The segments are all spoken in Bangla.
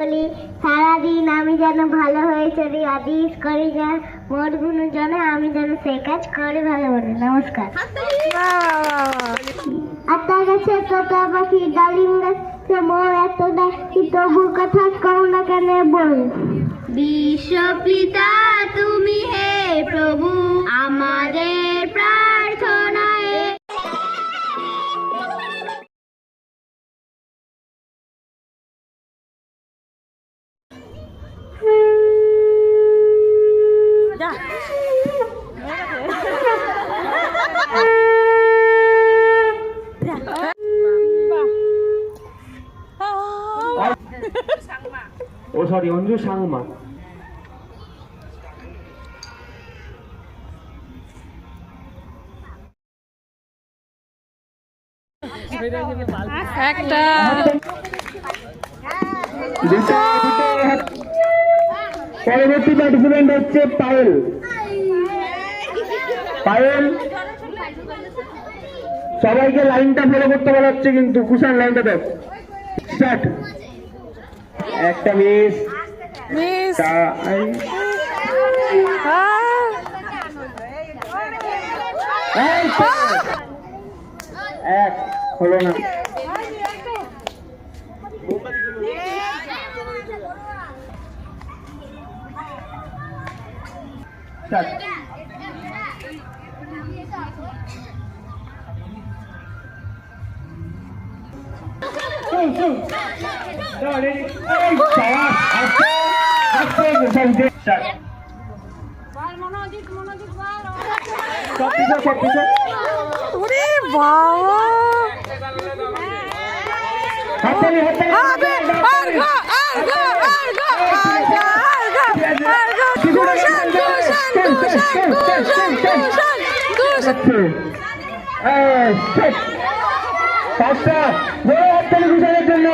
বলি সারাদিন আমি যেন ভালো হয়ে চলি আদিস করি যা মোর গুণ যেন আমি যেন সেই কাজ করে ভালো বলি নমস্কার। আত্মা গাছে তোতা পাখি ডালিম গাছে মোর এত দেখি তবু কথা কও না কেন বল। বিশ্ব পিতা তুমি হে প্রভু আমাদের সরি অঞ্জু সাংমা একটা। পরবর্তী পার্টিসিপেন্ট হচ্ছে পায়েল। পায়েল সবাইকে লাইনটা ফলো করতে বলা হচ্ছে কিন্তু কুষাণ লাইনটা দেখ। স্টার্ট একটা মিস। মিস। এক হলো না। Start. বাবা, আস্তে, পাঁচটা। বড় হাততালি জন্য।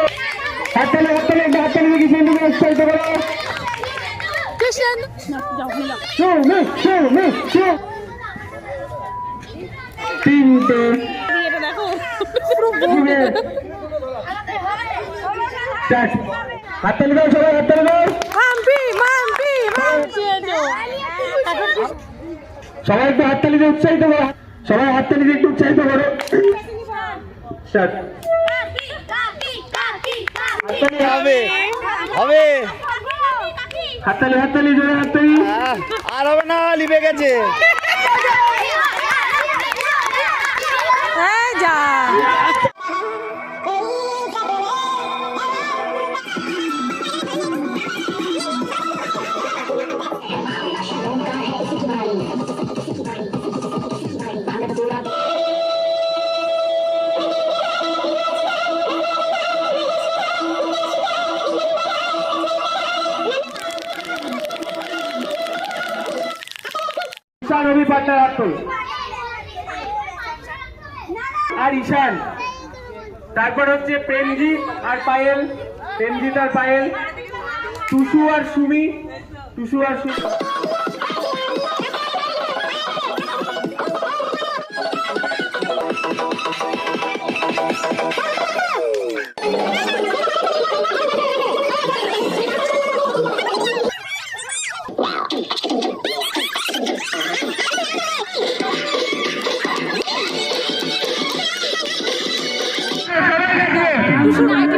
হাততালি হাততালি একটা হাততালি দেখি সেদিকে উৎসাহিত করো। তিনটে। হাততালি দাও সবাই হাততালি দাও। সবাই একটু হাততালি দিয়ে উৎসাহিত করো। সবাই হাততালি দিয়ে একটু উৎসাহিত করো। স্টার্ট হবে। হবে। হাততালি হাততালি জোরে হাততালি। আর হবে না লিপে গেছে। হ্যাঁ যা। ঈশান বাচ্চা পাটনার হাত আর ঈশান, তারপর হচ্ছে পেনজি আর পায়েল পেনজি আর পায়েল, টুসু আর সুমি, টুসু আর সুমি। ভীষণ